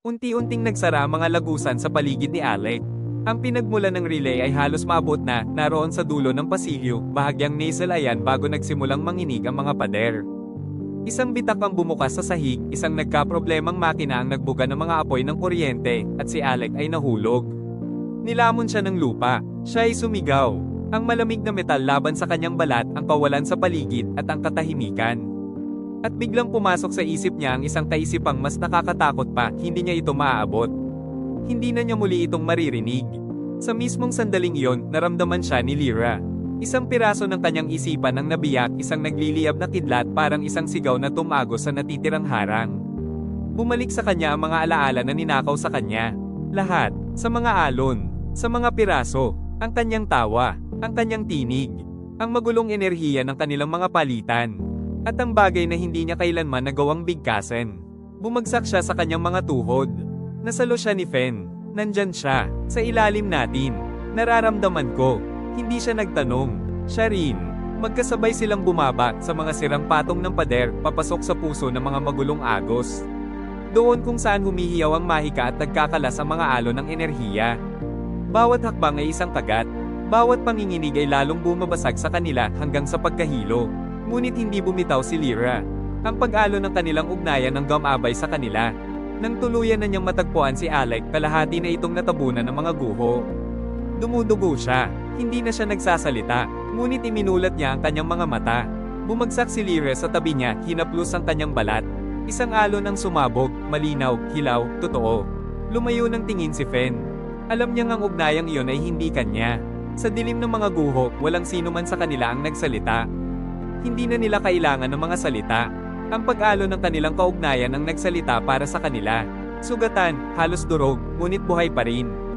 Unti-unting nagsara mga lagusan sa paligid ni Alec. Ang pinagmula ng relay ay halos maabot na naroon sa dulo ng pasilyo, bahagyang nasal ayan bago nagsimulang manginig ang mga pader. Isang bitak ang bumukas sa sahig, isang nagkaproblemang makina ang nagbuga ng mga apoy ng kuryente, at si Alec ay nahulog. Nilamon siya ng lupa, siya ay sumigaw. Ang malamig na metal laban sa kanyang balat ang kawalan sa paligid at ang katahimikan. At biglang pumasok sa isip niya ang isang kaisipang mas nakakatakot pa, hindi niya ito maaabot. Hindi na niya muli itong maririnig. Sa mismong sandaling iyon, naramdaman siya ni Lyra. Isang piraso ng kanyang isipan ang nabiyak, isang nagliliyab na kidlat parang isang sigaw na tumago sa natitirang harang. Bumalik sa kanya ang mga alaala na ninakaw sa kanya. Lahat, sa mga alon, sa mga piraso, ang kanyang tawa, ang kanyang tinig, ang magulong enerhiya ng kanilang mga palitan, at ang bagay na hindi niya kailanman nagawang bigkasin. Bumagsak siya sa kanyang mga tuhod. Nasalo siya ni Fen. Nandyan siya, sa ilalim natin. Nararamdaman ko. Hindi siya nagtanong. Siya rin. Magkasabay silang bumaba sa mga sirang patong ng pader papasok sa puso ng mga magulong agos. Doon kung saan humihiyaw ang mahika at nagkakalas ang mga alon ng enerhiya. Bawat hakbang ay isang kagat. Bawat panginginig ay lalong bumabasag sa kanila hanggang sa pagkahilo. Ngunit hindi bumitaw si Lyra. Ang pag-alo ng kanilang ugnayan ng gumabay sa kanila. Nang tuluyan na niyang matagpuan si Alec, kalahati na itong natabunan ng mga guho. Dumudugo siya, hindi na siya nagsasalita, ngunit iminulat niya ang kanyang mga mata. Bumagsak si Lyra sa tabi niya, hinaplos ang kanyang balat. Isang alon ang sumabog, malinaw, hilaw, totoo. Lumayo ng tingin si Fen. Alam niyang ang ugnayang iyon ay hindi kanya. Sa dilim ng mga guho, walang sino man sa kanila ang nagsalita. Hindi na nila kailangan ng mga salita. Ang pag-alo ng kanilang kaugnayan ang nagsalita para sa kanila. Sugatan, halos durog, ngunit buhay pa rin.